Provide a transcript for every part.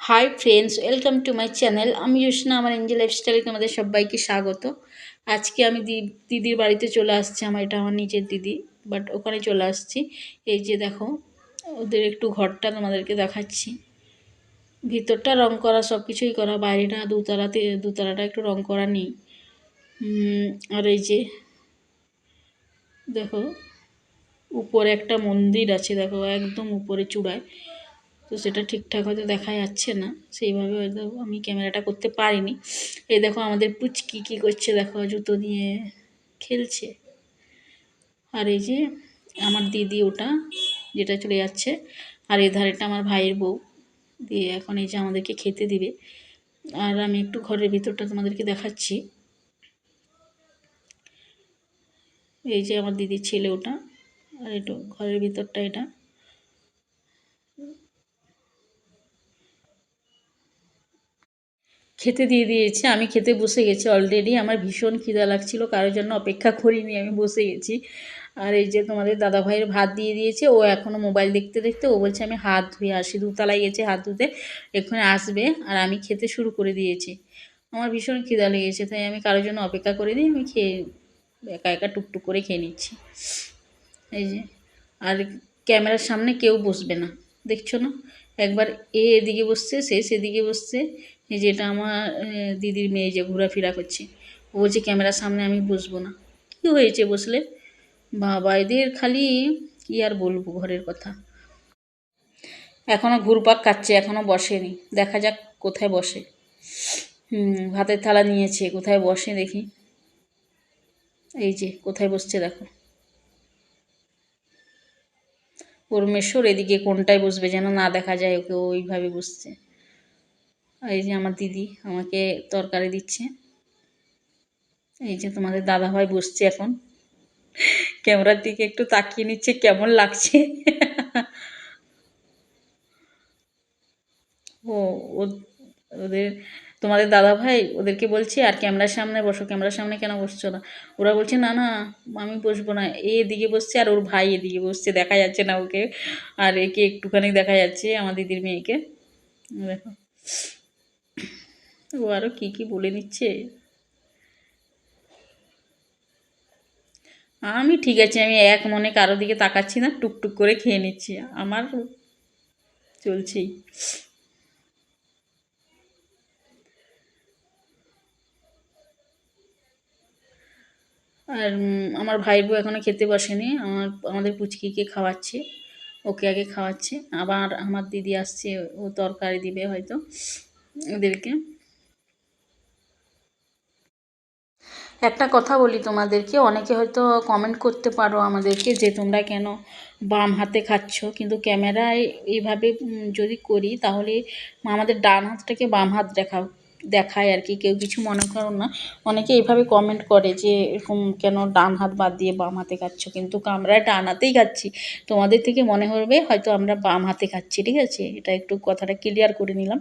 Hi friends welcome to my channel আমি জোসনা আমার Angel লাইফস্টাইলে তোমাদের সবাইকে স্বাগত। আজকে আমি দিদির বাড়িতে চলে আসছি আমার, এটা আমার নিজের দিদি বাট ওখানে চলে আসছি। এই যে দেখো, ওদের একটু ঘরটা তোমাদেরকে দেখাচ্ছি। ভিতরটা রং করা সব কিছুই করা, বাইরেটা দুতলাতে দুতলাটা একটু রং করা নেই। আর এই যে, দেখো, উপরে একটা মন্দির আছে, দেখো, একদম উপরে চূড়ায়। তো সেটা ঠিকঠাক হয়তো দেখা যাচ্ছে না। সেইভাবে হয়তো আমি ক্যামেরাটা করতে পারিনি। এই দেখো আমাদের পুচকি কী করছে, দেখো জুতো দিয়ে খেলছে। আর এই যে আমার দিদি ওটা যেটা চলে যাচ্ছে, আর এই ধারেটা আমার ভাইয়ের বউ। দিয়ে এখন এই যে আমাদেরকে খেতে দিবে। আর আমি একটু ঘরের ভিতরটা তোমাদেরকে দেখাচ্ছি। এই যে আমার দিদির ছেলে ওটা, আর একটু ঘরের ভিতরটা এটা। খেতে দিয়ে দিয়েছে, আমি খেতে বসে গেছি অলরেডি আমার ভীষণ খিদা লাগছিল, কারোর জন্য অপেক্ষা করিনি, আমি বসে গেছি। আর এই যে তোমাদের দাদা ভাইয়ের ভাত দিয়ে দিয়েছে, ও এখনও মোবাইল দেখতে দেখতে, ও বলছে আমি হাত ধুয়ে আসি, দুতলায় গেছে হাত ধুতে, এক্ষুনি আসবে, আর আমি খেতে শুরু করে দিয়েছি। আমার ভীষণ খিদা লেগেছে, তাই আমি কারোর জন্য অপেক্ষা করে দিই আমি খেয়ে একা একা টুকটুক করে খেয়ে নিচ্ছি। এই যে, আর ক্যামেরার সামনে কেউ বসবে না, দেখছ না? একবার এ এদিকে বসছে, সে সেদিকে বসছে এই যে আমার দিদির মেয়ে যে ঘোরাফেরা করছে, ও বলছে ক্যামেরার সামনে আমি বসবো না। কী হয়েছে বসলে? বাবা, এদের খালি কি আর বলব ঘরের কথা। এখনও ঘুরপাক খাচ্ছে এখনও বসেনি। দেখা যাক কোথায় বসে। হুম, ভাতের থালা নিয়েছে, কোথায় বসে দেখি। এই যে, কোথায় বসছে দেখো। ওর মেশোর এদিকে কোনটায় বসবে যেন না দেখা যায়, ওকে ওইভাবে বসছে। এই যে আমার দিদি আমাকে তরকারি দিচ্ছে। এই যে তোমাদের দাদা ভাই বসছে এখন। ক্যামেরার দিকে একটু তাকিয়ে নিচ্ছে, কেমন লাগছে? ও ওদের, তোমাদের দাদা ভাই ওদেরকে বলছে, আর ক্যামেরার সামনে বসো, ক্যামেরার সামনে কেন বসছো না? ওরা বলছে, না না, আমি বসবো না এদিকে বসছে আর ওর ভাই এদিকে বসছে, দেখা যাচ্ছে না ওকে। আর একে একটুখানি দেখা যাচ্ছে, আমার দিদির মেয়েকে। দেখো। ও আরও কী কী বলে নিচ্ছে? আমি ঠিক আছে, আমি এক মনে কারও দিকে তাকাচ্ছি না, টুকটুক করে খেয়ে নিচ্ছি। আমার চলছেই। আর আমার ভাই বউ এখনও খেতে বসেনি, আমার, আমাদের পুচকিকে খাওয়াচ্ছে, ওকে আগে খাওয়াচ্ছে, আবার আমার দিদি আসছে, ও তরকারি দিবে হয়তো, ওদেরকে। একটা কথা বলি তোমাদেরকে, অনেকে হয়তো কমেন্ট করতে পারো আমাদেরকে যে তোমরা কেন বাম হাতে খাচ্ছ, কিন্তু ক্যামেরায় এইভাবে যদি করি তাহলে আমাদের ডান হাতটাকে বাম হাত দেখাও, দেখায় আর কি, কেউ কিছু মনে করো না। অনেকে এইভাবে কমেন্ট করে যে এরকম কেন ডান হাত বাদ দিয়ে বাম হাতে খাচ্ছ, কিন্তু আমরা ডান হাতেই খাচ্ছি। তোমাদের থেকে মনে হবে হয়তো আমরা বাম হাতে খাচ্ছি, ঠিক আছে? এটা একটু কথাটা ক্লিয়ার করে নিলাম।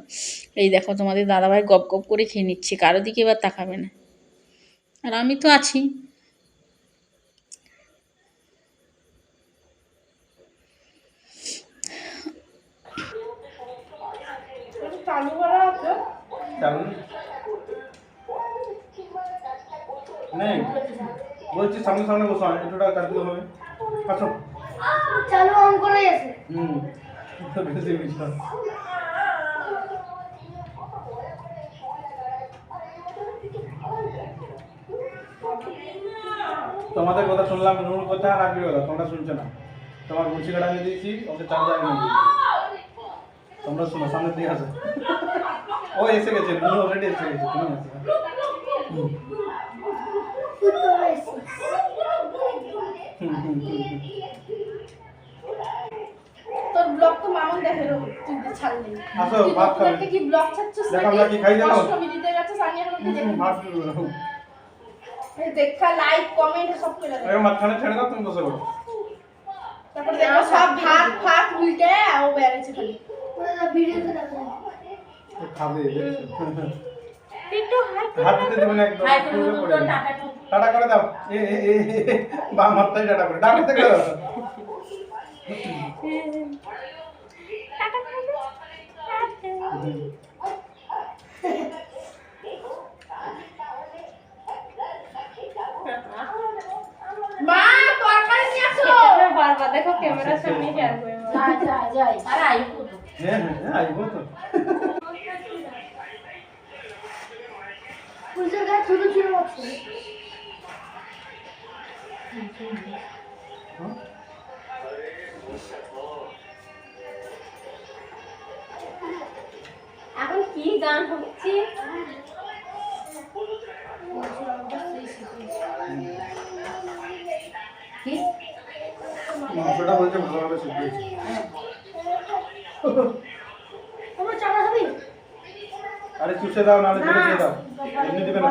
এই দেখো তোমাদের দাদাভাই গপ গপ করে খেয়ে নিচ্ছে, কারও দিকে এবার তাকাবে না। আর আমি তো আছি। চালু নেই। বলছি সামনে সামনে বসো একটুটা কাটতে হবে। আসো। চালু অন করে আছে হুম। বেশি। তোমাদের কথা শুনলাম নুর কথা আর আবির কথা তোমরা শুনছো না তোমার মুছি কাটা আমি দিয়েছি ওকে আমি দিয়েছি তোমরা শোনো সামনে দিয়ে আসো ও এসে গেছে নুর অলরেডি এসে গেছে তুমি আসো। তোর ব্লগ তো মামুন দেখে রো তুই ছাড়লি আসো, ভাত খাবে। কি ব্লগ ছাড়ছিস দেখো, আমরা কি খাই জানো? অষ্টমী দিতে গেছিস আমি এখন ভাত দিবো। দেখা লাইক কমেন্ট সব করে দেবে এবার মাঝখানে ছেড়ে দাও তুমি বসে পড়ো। তারপর দেখো সব ভাত ফাত উল্টে ও বেড়েছে খালি। ভিডিওতে দেখো খাবে একটু হাই হাত দিতে দেবে না একদম পুরো পড়ে যাবে। টাটা করে দাও। এ এ এ এ, এ, টাটা করে ডান করে দাও। টাটা করে দে। মা তরকারি নিয়ে আসো বারবার দেখো ক্যামেরার সামনে শেয়ার করে যাই যাই যাই আরে আইকো তো হ্যাঁ তো ফুলসের গায়ে ছোট ছোট আছে এখন কি গান হচ্ছে কি মাংসটা বলছে ভালোভাবে খাবি আরে চুষে দাও নাহলে ফেলে দিয়ে দাও। এমনি দিবে না।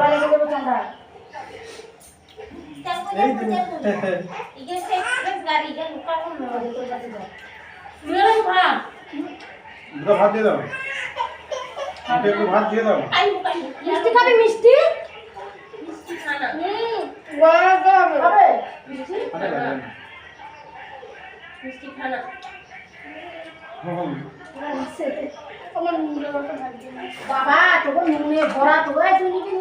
এই এক্সপ্রেস গাড়ি কোন মেরে ভাত দুটো ভাত দিয়ে দাও। একটু ভাত দিয়ে দাও। মিষ্টি খাবি মিষ্টি? মিষ্টি খানা। হুম খাবে? মিষ্টি না মিষ্টি খানা। বাবা তোকে নুনে ভরা তো তুই নিবি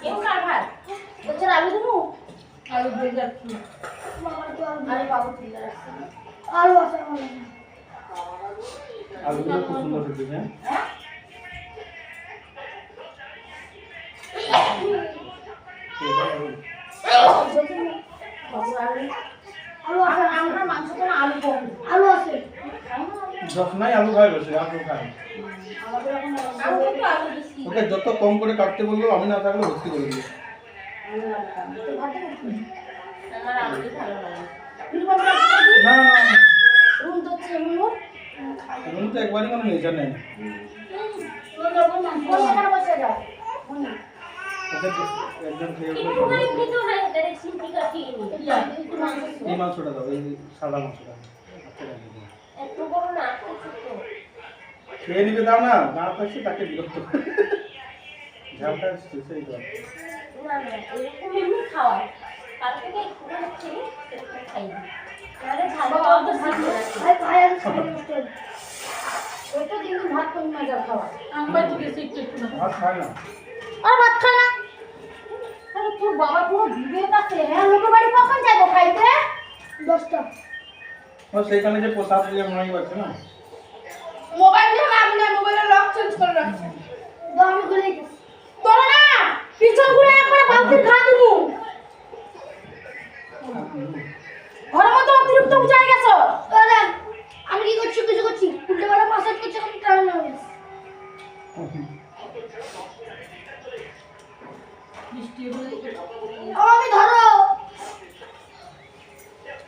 কেউ কার ভাত বলছেন আলু দেবো? আলু যাচ্ছি। আরে বাবু রাখছে আলু আছে। আলুগুলো খুব সুন্দর সিদ্ধ হ্যাঁ? আলু যত কম করে কাটতে বলব আমি না থাকলে ভর্তি করে দিই তো একবারই কোনো নেচার নেই। এই মাংসটা দাও এই সাদা মাংসটা। খেয়ে নিবে দাও না না পাচ্ছি তাকে বিরক্ত। ঝালটা সেই ভাত খায় না। আর ভাত খা না? আরে তোর বাবা পুরো বিবেক কাছে হ্যাঁ লোকের বাড়ি কখন যাব খাইতে? দশটা। ও সেইখানে যে প্রসাদ দিয়ে মনে পাচ্ছে না? মোবাইল দিয়ে না আমি মোবাইলের লক চেঞ্জ করে রাখছি। দাও করে তোরা না পিছন ঘুরে একবার বালতি খা দিমু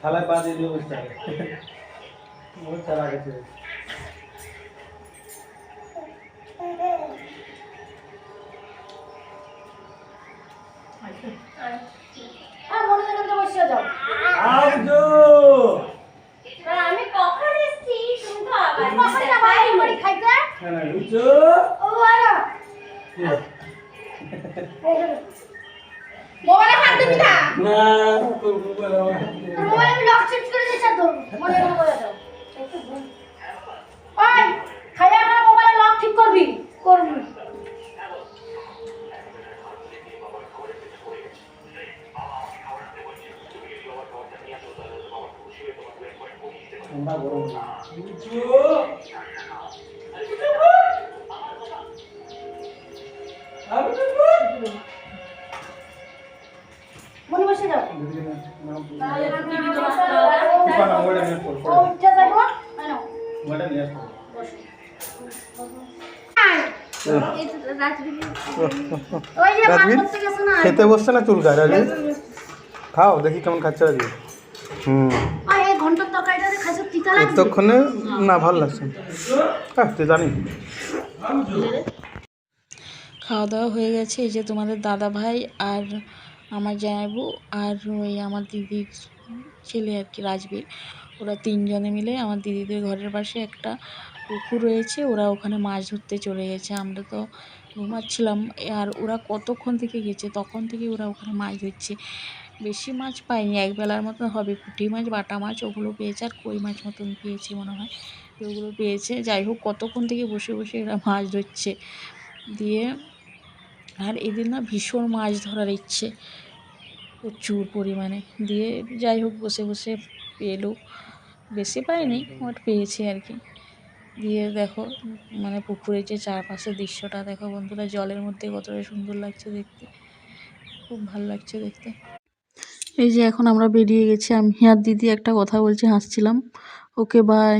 থালায় পা দিয়ে বসতে হবে। বহুত চালা গেছে। বসে আর আমি কখন এসেছি তুমি তো আবার কখন যাব এই খাইতে? না না ও আরে। মোবাইলে হাত দিবি না না তোর মোবাইল আমার মোবাইলে আমি লক চেঞ্জ করে দিয়েছি তো মনে করে বলে দাও। ওই খাইয়া আমার মোবাইলে লক ঠিক করবি? করবি। ঠান্ডা গরম খেতে বসছে না চুল গায়ে রাজি খাও দেখি কেমন খাচ্ছে রাজি হুম এতক্ষণে না ভালো লাগছে তুই জানি খাওয়া দাওয়া হয়ে গেছে, এই যে তোমাদের দাদা ভাই আর আমার জামাইবু আর ওই আমার দিদির ছেলে আর কি, রাজবীর। ওরা তিনজনে মিলে আমার দিদিদের ঘরের পাশে একটা পুকুর রয়েছে, ওরা ওখানে মাছ ধরতে চলে গেছে। আমরা তো ঘুমাচ্ছিলাম, আর ওরা কতক্ষণ থেকে গেছে? তখন থেকে ওরা ওখানে মাছ ধরছে। বেশি মাছ পাইনি, এক বেলার মতো হবে। পুঁটি মাছ, বাটা মাছ, ওগুলো পেয়েছে আর কই মাছ মতন পেয়েছি মনে হয়। ওগুলো পেয়েছে। যাই হোক, কতক্ষণ থেকে বসে বসে এরা মাছ ধরছে। দিয়ে, আর এদের না ভীষণ মাছ ধরার ইচ্ছে। প্রচুর পরিমাণে দিয়ে যাই হোক বসে বসে পেল। বেশি পায়নি বাট পেয়েছি আর কি। দিয়ে দেখো মানে পুকুরের যে চারপাশের দৃশ্যটা দেখো বন্ধুরা, জলের মধ্যে কতটা সুন্দর লাগছে দেখতে। খুব ভালো লাগছে দেখতে। এই যে এখন আমরা বেরিয়ে গেছি, আমি আর দিদি একটা কথা বলছি, হাসছিলাম। Okay bye